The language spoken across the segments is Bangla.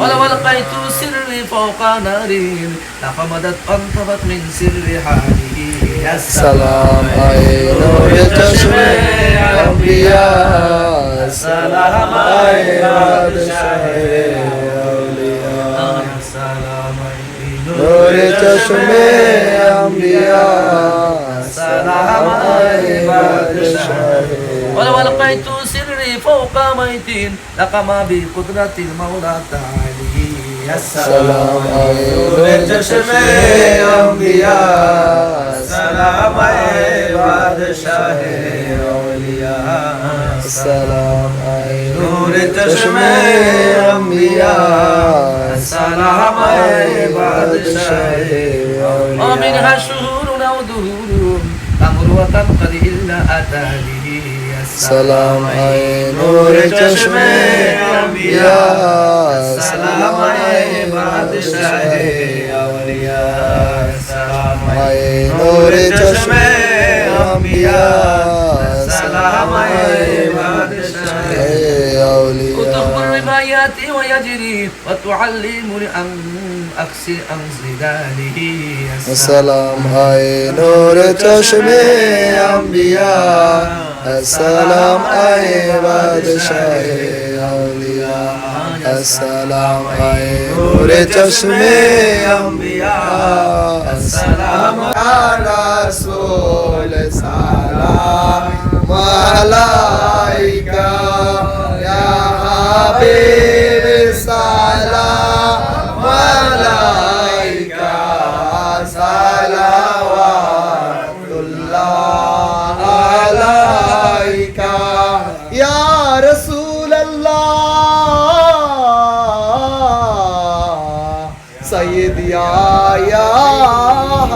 ولو ألقيت سري فوق نار لقمدت أنطبت من سر حاله السلام أي نور تشمع الأنبياء السلام أي راد شهر أولياء السلام أي نور تشمع الأنبياء السلام أي راد شهر ولو ألقيت سري فوق ميت لقم بقدرة المولى تعالى السلام عليكم جشن انبیاء سلام اے بادشاہ اولیاء سلام اے نور چشم انبیاء سلام اے بادشاہ اولیاء ومنها شهور أو دهور أمر الا اتاني سلام آئے نور چشم انبیاء. سلام آئے بادشاہ اولیاء. سلام آئے نور چشم انبیاء. سلام آئے بادشاہ اولیاء. وتخبر الربايات ويجري وتعلمني أن عن زلاله يا السلام آئے نور چشم انبیاء. السلام اي بادشاہ اولیاء السلام اي نور چشمے انبیاء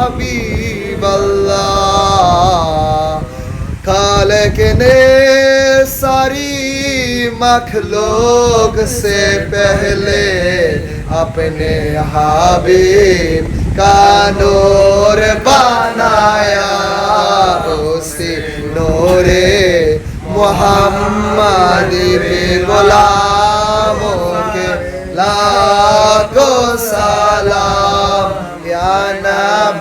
حبیب اللہ خالق نے ساری مخلوق سے پہلے اپنے حبیب کا نور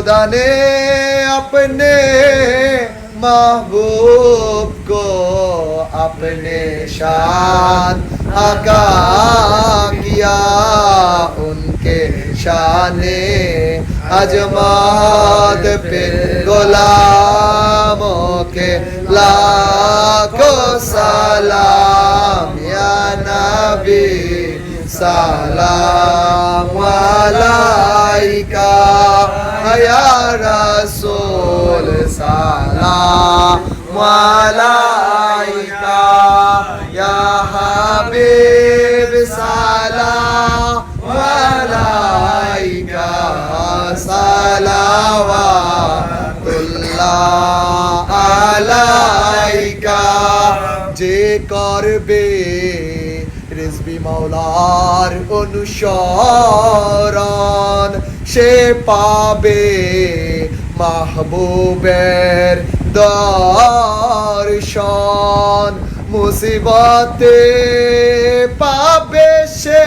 खुदा ने अपने महबूब को अपने शान आका किया उनके शाने अजमात पे गुलामों के लाखों सलाम या नबी सलाम वालाइका يا رسول سلام عليك يا حبيب سلام عليك صلوات الله عليك যে করবে রিজবি মাওলার অনুসরণ সে পাবে মাহবুবের দর্শন। মুসিবতে পাবে সে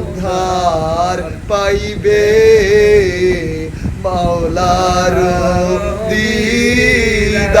উদ্ধার পাইবে মাওলার দিদার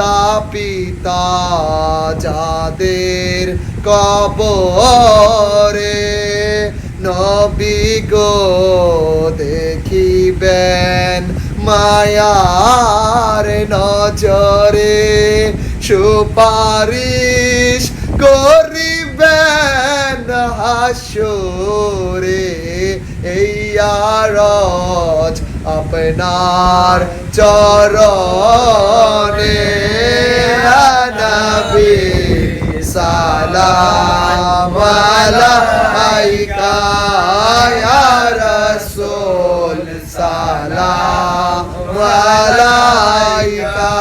মাতা পিতা যাদের কবরে নবী গো মায়ার নজরে সুপারিশ করিবেন হাসরে। এই আরজ আপনার চরণে। নবী সালাম আলাইকা ইয়া রাসূল সালাম আলাইকা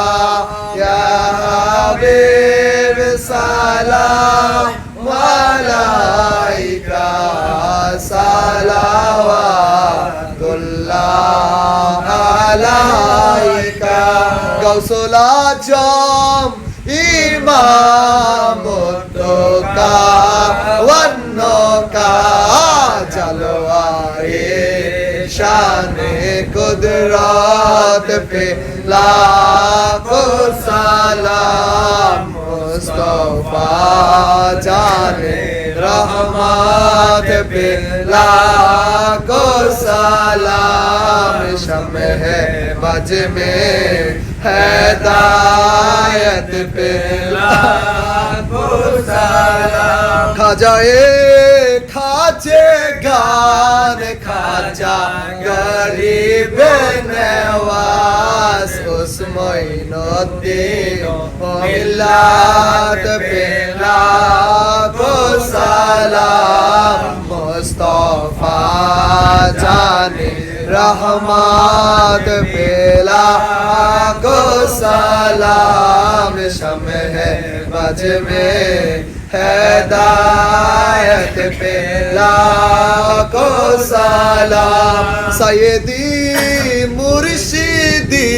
ইয়া হাবিব সালাম আলাইকা সালাওয়াতুল্লাহ আলাইকা مٹو قدرات پہ لاکھ سلام مصطفیٰ جانے رحمات پہ لاکھ سلام شمع ہے بج میں হেদায়ত পেলা খাজায়ে খাচে গান, খাজা গরিব নেওয়াজ উসমাইন দিন মিলাত পেলা সালাম মুস্তফা জানে রহমাত পেলা গো সালাম শমহ মজ মে হেদায়ত পেলা গো সালাম সৈদি মুর্শিদি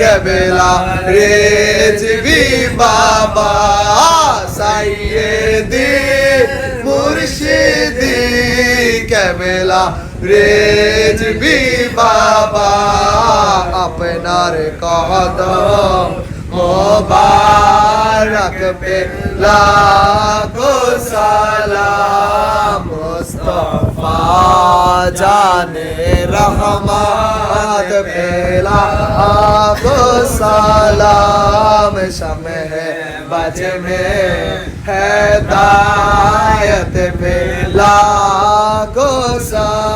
কবলা, রেজবি বাবা সৈদি মুর্শিদি কবলা। ریز بھی بابا اپنا قدم مبارک پہ لاکھو سلام۔ مصطفیٰ جان رحمت پہ لاکھو سلام۔ شمع بج میں ہدایت پہ لاکھو سلام۔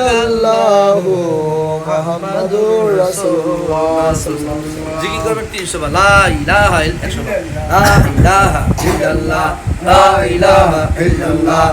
ইল্লাল্লাহু মুহাম্মাদুর রাসূলুল্লাহ জিকির করবেন 300 বার লা ইলাহা ইল্লাল্লাহ লা ইলাহা ইল্লাল্লাহ লা ইলাহা ইল্লাল্লাহ।